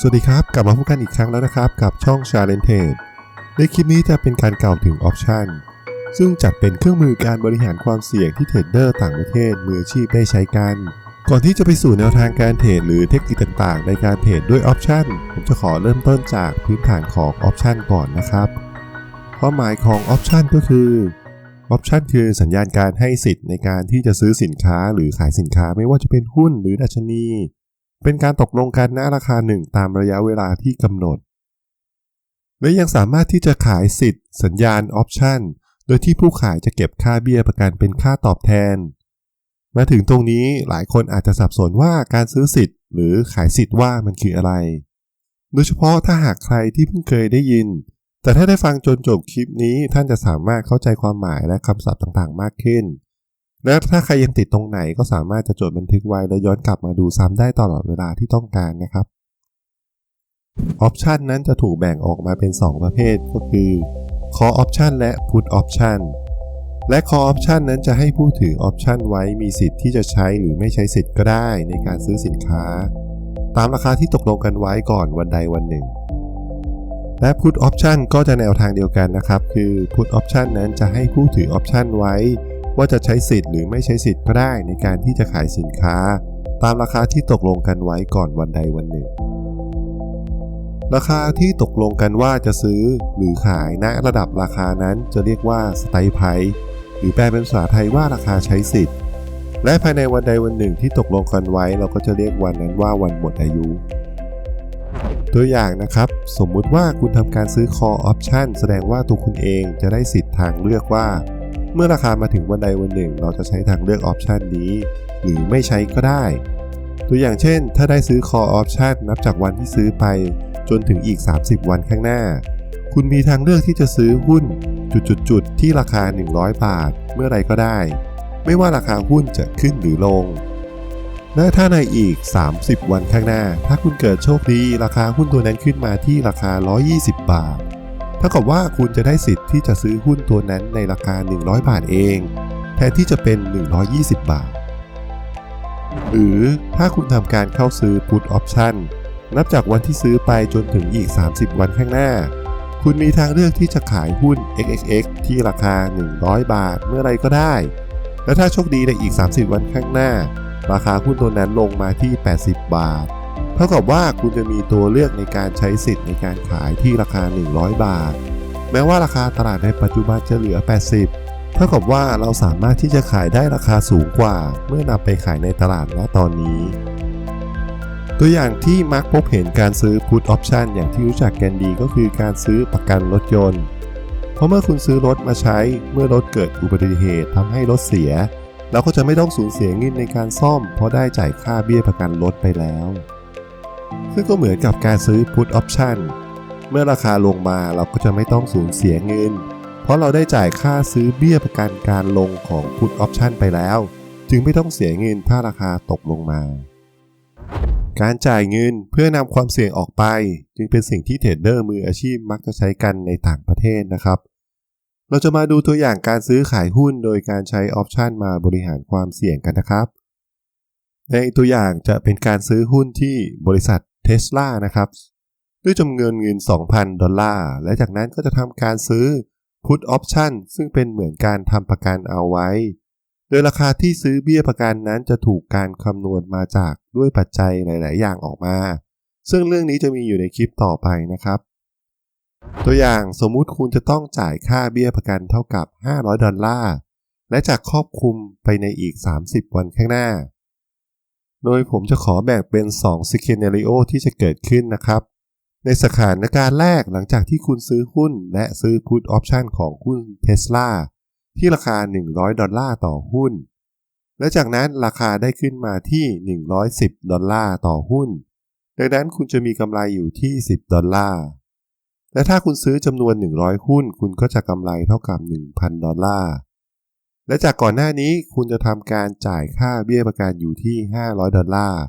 สวัสดีครับ กลับมาพบกันอีกครั้งแล้วนะครับ กับช่อง Challenge Trade ในคลิปนี้จะเป็นการกล่าวถึงออปชันซึ่งจัดเป็นเครื่องมือการบริหารความเสี่ยงที่เทรดเดอร์ต่างประเทศมืออาชีพได้ใช้กัน ก่อนที่จะไปสู่แนวทางการเทรดหรือเทคนิคต่างๆ ในการเทรดด้วยออปชันผมจะขอเริ่มต้นจากพื้นฐานของออปชันก่อนนะครับความหมายของออปชันก็คือออปชันคือสัญญาณการให้สิทธิ์ในการที่จะซื้อสินค้าหรือขายสินค้าไม่ว่าจะเป็นหุ้นหรือดัชนี เป็นการตกลงกันณราคาหนึ่งตามระยะเวลาที่กำหนด และยังสามารถที่จะขายสิทธิ์ สัญญาณออปชันโดยที่ผู้ขายจะเก็บค่าเบี้ยประกันเป็นค่าตอบแทน มาถึงตรงนี้หลายคนอาจจะสับสนว่าการซื้อสิทธิ์ หรือขายสิทธิ์ว่ามันคืออะไร โดยเฉพาะถ้าหากใครที่เพิ่งเคยได้ยิน แต่ถ้าได้ฟังจนจบคลิปนี้ท่านจะสามารถเข้าใจความหมายและคำศัพท์ต่างๆ มากขึ้น และถ้าใครยังติดตรงไหนก็สามารถจะจดบันทึกไว้และย้อนกลับมาดูซ้ำได้ตลอดเวลาที่ต้องการนะครับออปชันนั้นจะถูกแบ่งออกมาเป็น 2 ประเภทก็คือ Call Option และ Put Option และ Call Option นั้นจะให้ผู้ถือออปชันไว้มีสิทธิ์ที่จะใช้หรือไม่ใช้สิทธิ์ก็ได้ในการซื้อสินค้า ตามราคาที่ตกลงกันไว้ก่อนวันใดวันหนึ่ง และ Put Option ก็จะแนวทางเดียวกันนะครับ คือ Put Option นั้นจะให้ผู้ถือออปชันไว้ ว่าจะใช้สิทธิ์หรือไม่ใช้สิทธิ์ก็ได้ในการที่จะขายสินค้า ตามราคาที่ตกลงกันไว้ก่อนวันใดวันหนึ่ง ราคาที่ตกลงกันว่าจะซื้อหรือขายณระดับราคานั้นจะเรียกว่าสไตล์ไพหรือแปลเป็นภาษาไทยว่าราคาใช้สิทธิ์ และภายในวันใดวันหนึ่งที่ตกลงกันไว้เราก็จะเรียกวันนั้นว่าวันหมดอายุตัวอย่างนะครับ สมมุติว่าคุณทำการซื้อ call option แสดงว่าตัวคุณเองจะได้สิทธิ์ทางเลือกว่า เมื่อราคามาถึงวันใดวันหนึ่ง เราจะใช้ทางเลือกออปชันนี้ หรือไม่ใช้ก็ได้ ตัวอย่างเช่น ถ้าได้ซื้อ call option นับจากวันที่ซื้อไป จนถึงอีก 30 วันข้างหน้า คุณมีทางเลือกที่จะซื้อหุ้นจุดๆที่ราคา 100 บาท เมื่อไรก็ได้ ไม่ว่าราคาหุ้นจะขึ้นหรือลงและถ้าในอีก 30 วันข้างหน้า ถ้าคุณเกิดโชคดี ราคาหุ้นตัวนั้นขึ้นมาที่ราคา 120 บาท ท่ากับว่าคุณจะได้สิทธิ์ที่จะซื้อหุ้นตัวนั้นในราคา 100 บาทเอง แทนที่จะเป็น 120 บาท หรือถ้าคุณทำการเข้าซื้อ Put Option นับจากวันที่ซื้อไปจนถึงอีก 30 วันข้างหน้า คุณมีทางเลือกที่จะขายหุ้น XXX ที่ราคา 100 บาทเมื่อไรก็ได้ และถ้าโชคดีในอีก 30 วันข้างหน้า ราคาหุ้นตัวนั้นลงมาที่ 80 บาท เท่ากับว่าคุณจะมีตัวเลือกในการใช้สิทธิ์ในการขายที่ราคา 100 บาท แม้ว่าราคาตลาดในปัจจุบันจะเหลือ 80 เท่ากับว่าเราสามารถที่จะขายได้ราคาสูงกว่า เมื่อนำไปขายในตลาดณตอนนี้ ตัวอย่างที่มักพบเห็นการซื้อ Put Option อย่างที่รู้จักกันดีก็คือการซื้อประกันรถยนต์ เพราะเมื่อคุณซื้อรถมาใช้เมื่อรถเกิดอุบัติเหตุทำให้รถเสียเราก็จะไม่ต้องสูญเสียเงินในการซ่อม เพราะได้จ่ายค่าเบี้ยประกันรถไปแล้ว ซึ่งก็เหมือนกับการซื้อ Put Option เมื่อราคาลงมาเราก็จะไม่ต้องสูญเสียเงิน เพราะเราได้จ่ายค่าซื้อเบี้ยประกันการลงของ Put Option ไปแล้ว จึงไม่ต้องเสียเงินถ้าราคาตกลงมา การจ่ายเงินเพื่อนำความเสี่ยงออกไป จึงเป็นสิ่งที่เทรดเดอร์มืออาชีพมักจะใช้กันในต่างประเทศนะครับ เราจะมาดูตัวอย่างการซื้อขายหุ้นโดยการใช้ออปชันมาบริหารความเสี่ยงกันนะครับในตัวอย่างจะเป็นการซื้อหุ้นที่บริษัท เทสลานะครับ ด้วยจำนวนเงิน 2,000 ดอลลาร์ และจากนั้นก็จะทำการซื้อ Put Option ซึ่งเป็นเหมือนการทำประกันเอาไว้ โดยราคาที่ซื้อเบี้ยประกันนั้นจะถูกการคำนวณมาจากด้วยปัจจัยหลาย ๆ อย่างออกมา ซึ่งเรื่องนี้จะมีอยู่ในคลิปต่อไปนะครับ ตัวอย่างสมมุติคุณจะต้องจ่ายค่าเบี้ยประกันเท่ากับ 500 ดอลลาร์และจะครอบคลุมไปในอีก 30 วันข้างหน้า โดยผมจะขอแบ่งเป็น2 scenario ที่จะเกิดขึ้นนะครับ ในสถานการณ์แรกหลังจากที่คุณซื้อหุ้น และซื้อ Put Option ของหุ้น Tesla ที่ราคา 100 ดอลลาร์ต่อหุ้น และจากนั้นราคาได้ขึ้นมาที่ 110 ดอลลาร์ต่อหุ้น ดังนั้นคุณจะมีกำไรอยู่ที่ 10 ดอลลาร์ และถ้าคุณซื้อจำนวน 100 หุ้น คุณก็จะกำไรเท่ากับ 1,000 ดอลลาร์ และจากก่อนหน้านี้คุณจะทำการจ่ายค่าเบี้ยประกันอยู่ที่ 500 ดอลลาร์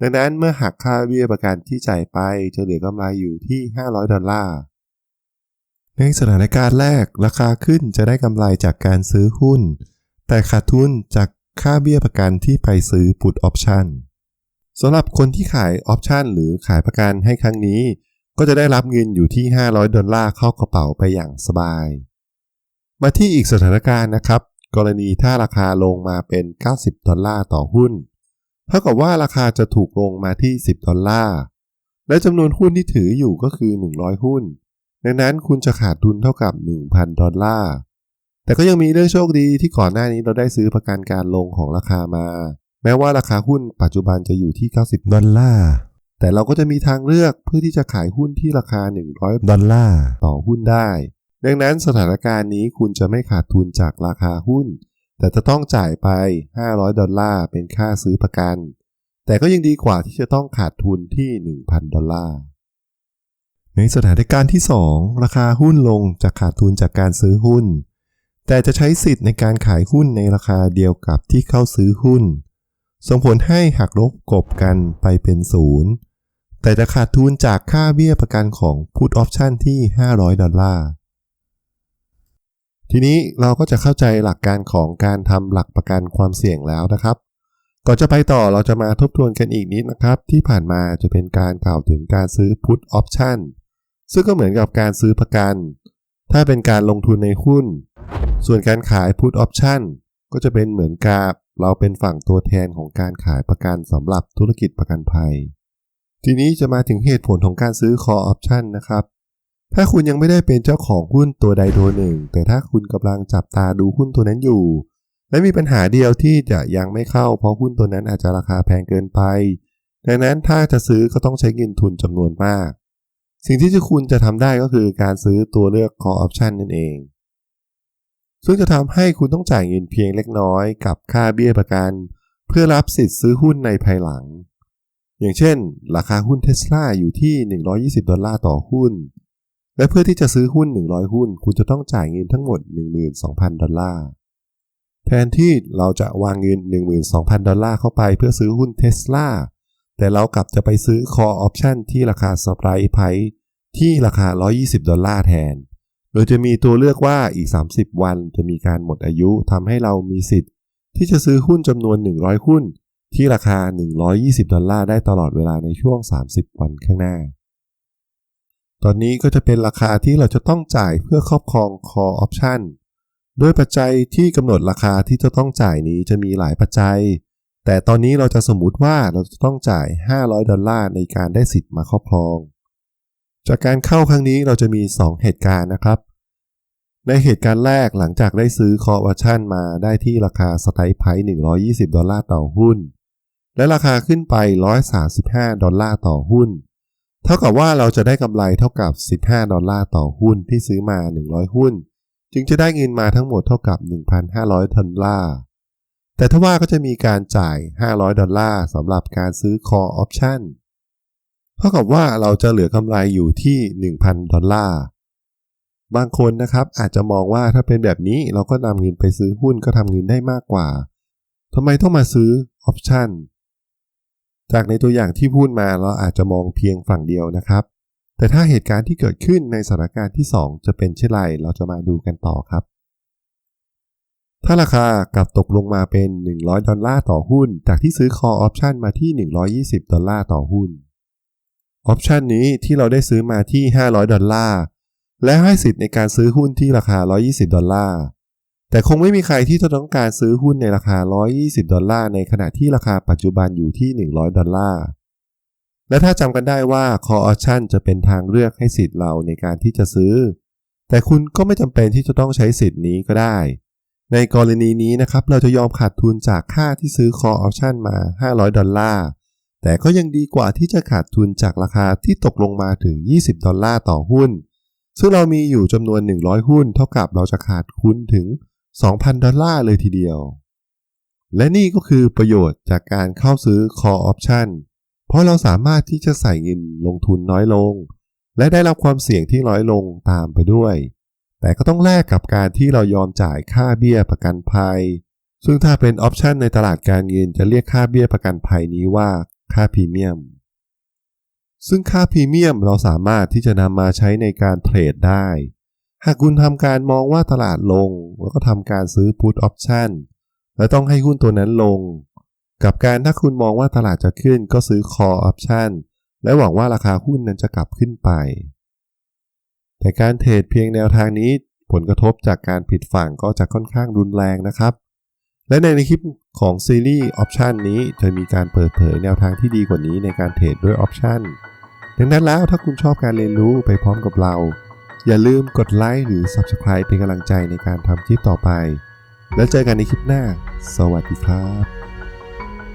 ดังนั้นเมื่อหักค่าเบี้ยประกันที่จ่ายไปจะเหลือกำไรอยู่ที่ 500 ดอลลาร์ ในสถานการณ์แรกราคาขึ้นจะได้กำไรจากการซื้อหุ้น แต่ขาดทุนจากค่าเบี้ยประกันที่ไปซื้อ Put Option สำหรับคนที่ขายออปชันหรือขายประกันให้ครั้งนี้ ก็จะได้รับเงินอยู่ที่ 500 ดอลลาร์เข้ากระเป๋าไปอย่างสบาย มาที่อีกสถานการณ์นะครับ กรณีถ้าราคาลงมาเป็น 90 ดอลลาร์ต่อหุ้น เท่ากับว่าราคาจะถูกลงมาที่ 10 ดอลลาร์ และจำนวนหุ้นที่ถืออยู่ก็คือ 100 หุ้น ดังนั้นคุณจะขาดทุนเท่ากับ 1,000 ดอลลาร์ แต่ก็ยังมีเรื่องโชคดีที่ก่อนหน้านี้เราได้ซื้อประกันการลงของราคามา แม้ว่าราคาหุ้นปัจจุบันจะอยู่ที่ 90 ดอลลาร์ แต่เราก็จะมีทางเลือกเพื่อที่จะขายหุ้นที่ราคา 100 ดอลลาร์ต่อหุ้นได้ ดังนั้นสถานการณ์นี้คุณจะไม่ขาดทุนจากราคาหุ้น แต่จะต้องจ่ายไป 500 ดอลลาร์เป็นค่าซื้อประกัน แต่ก็ยังดีกว่าที่จะต้องขาดทุนที่ 1,000 ดอลลาร์ ในสถานการณ์ที่ 2 ราคาหุ้นลงจะขาดทุนจากการซื้อหุ้น แต่จะใช้สิทธิ์ในการขายหุ้นในราคาเดียวกับที่เข้าซื้อหุ้น ส่งผลให้หักลบกบกันไปเป็นศูนย์แต่จะขาดทุนจากค่าเบี้ยประกันของ Put Option ที่ 500 ดอลลาร์ ทีนี้เราก็จะเข้าใจหลักการของการทำหลักประกันความเสี่ยงแล้วนะครับ ก่อนจะไปต่อเราจะมาทบทวนกันอีกนิดนะครับ ที่ผ่านมาจะเป็นการกล่าวถึงการซื้อ Put Option ซึ่งก็เหมือนกับการซื้อประกัน ถ้าเป็นการลงทุนในหุ้น ส่วนการขาย Put Option ก็จะเป็นเหมือนกับเราเป็นฝั่งตัวแทนของการขายประกันสำหรับธุรกิจประกันภัย ทีนี้จะมาถึงเหตุผลของการซื้อ Call Option นะครับ ถ้าคุณยังไม่ได้เป็นเจ้าของหุ้นตัวใดตัวหนึ่ง แต่ถ้าคุณกำลังจับตาดูหุ้นตัวนั้นอยู่ และมีปัญหาเดียวที่จะยังไม่เข้า เพราะหุ้นตัวนั้นอาจจะราคาแพงเกินไป ดังนั้นถ้าจะซื้อก็ต้องใช้เงินทุนจำนวนมาก สิ่งที่คุณจะทำได้ก็คือการซื้อตัวเลือก call option นั่นเอง ซึ่งจะทำให้คุณต้องจ่ายเงินเพียงเล็กน้อย กับค่าเบี้ยประกัน เพื่อรับสิทธิ์ซื้อหุ้นในภายหลัง อย่างเช่น ราคาหุ้นเทสลาอยู่ที่ 120 ดอลลาร์ต่อหุ้น และเพื่อที่จะซื้อหุ้น 100 หุ้น คุณจะต้องจ่ายเงินทั้งหมด 12,000 ดอลลาร์ แทนที่เราจะวางเงิน 12,000 ดอลลาร์เข้าไปเพื่อซื้อหุ้นเทสลาแต่เรากลับจะไปซื้อ call option ที่ราคา strike price ที่ราคา 120 ดอลลาร์แทน โดยจะมีตัวเลือกว่าอีก 30 วันจะมีการหมดอายุทำให้เรามีสิทธิ์ ที่จะซื้อหุ้นจำนวน 100 หุ้น ที่ราคา 120 ดอลลาร์ได้ตลอดเวลาในช่วง 30 วันข้างหน้า ตอนนี้ก็จะเป็นราคาที่เราจะต้องจ่ายเพื่อครอบครอง call option โดยปัจจัยที่กำหนดราคาที่จะต้องจ่ายนี้จะมีหลายปัจจัย แต่ตอนนี้เราจะสมมุติว่าเราจะต้องจ่าย 500 ดอลลาร์ในการได้สิทธิ์มาครอบครอง จากการเข้าครั้งนี้เราจะมี 2 เหตุการณ์นะครับ ในเหตุการณ์แรกหลังจากได้ซื้อ call option มาได้ที่ราคาสไตล์ไพร์120 ดอลลาร์ต่อหุ้น และราคาขึ้นไป 135 ดอลลาร์ต่อหุ้น เท่ากับว่าเราจะได้กำไรเท่ากับ 15 ดอลลาร์ต่อหุ้นที่ซื้อมา 100 หุ้น จึงจะได้เงินมาทั้งหมดเท่ากับ 1,500ดอลลาร์ แต่ถ้าว่าก็จะมีการจ่าย 500 ดอลลาร์สำหรับการซื้อ call option เท่ากับว่าเราจะเหลือกำไรอยู่ที่ 1,000 ดอลลาร์ บางคนนะครับอาจจะมองว่าถ้าเป็นแบบนี้เราก็นำเงินไปซื้อหุ้นก็ทำเงินได้มากกว่าทำไมต้องมาซื้อ option จากในตัวอย่างที่พูดมาเราอาจจะมองเพียงฝั่งเดียวนะครับ แต่ถ้าเหตุการณ์ที่เกิดขึ้นในสถานการณ์ที่ 2 จะเป็นเช่นไรเราจะมาดูกันต่อครับ ถ้าราคากลับตกลงมาเป็น 100 ดอลลาร์ต่อหุ้น จากที่ซื้อ call option มาที่ 120 ดอลลาร์ต่อหุ้น ออปชันนี้ที่เราได้ซื้อมาที่ 500 ดอลลาร์และให้สิทธิ์ในการซื้อหุ้นที่ราคา 120 ดอลลาร์ แต่คงไม่มีใครที่จะต้องการซื้อหุ้นในราคา 120 ดอลลาร์ในขณะที่ราคาปัจจุบันอยู่ที่ 100 ดอลลาร์ และถ้าจำกันได้ว่า call option จะเป็นทางเลือกให้สิทธิ์เราในการที่จะซื้อ แต่คุณก็ไม่จำเป็นที่จะต้องใช้สิทธิ์นี้ก็ได้ ในกรณีนี้นะครับ เราจะยอมขาดทุนจากค่าที่ซื้อ call option มา 500 ดอลลาร์ แต่ก็ยังดีกว่าที่จะขาดทุนจากราคาที่ตกลงมาถึง 20 ดอลลาร์ต่อหุ้น ซึ่งเรามีอยู่จำนวน 100 หุ้น เท่ากับเราจะขาดทุนถึง 2,000 ดอลลาร์เลยทีเดียว และนี่ก็คือประโยชน์จากการเข้าซื้อ call option เพราะเราสามารถที่จะใส่เงินลงทุนน้อยลง และได้รับความเสี่ยงที่น้อยลงตามไปด้วย แต่ก็ต้องแลกกับการที่เรายอมจ่ายค่าเบี้ยประกันภัย ซึ่งถ้าเป็นออปชันในตลาดการเงินจะเรียกค่าเบี้ยประกันภัยนี้ว่าค่าพรีเมียม ซึ่งค่าพรีเมียมเราสามารถที่จะนำมาใช้ในการเทรดได้ หากคุณทำการมองว่าตลาดลง แล้วก็ทำการซื้อ put option และต้องให้หุ้นตัวนั้นลง กับการถ้าคุณมองว่าตลาดจะขึ้นก็ซื้อ call option และหวังว่าราคาหุ้นนั้นจะกลับขึ้นไป แต่การเทรดเพียงแนวทางนี้ผลกระทบจากการผิดฝั่งก็จะค่อนข้างรุนแรงนะครับ และในคลิปของซีรีส์ออปชันนี้จะมีการเปิดเผยแนวทางที่ดีกว่านี้ในการเทรดด้วยออปชันดังนั้นแล้วถ้าคุณชอบการเรียนรู้ไปพร้อมกับเรา อย่าลืมกดไลค์หรือ Subscribe เป็นกำลังใจในการทำคลิปต่อไป แล้วเจอกันในคลิปหน้า สวัสดีครับ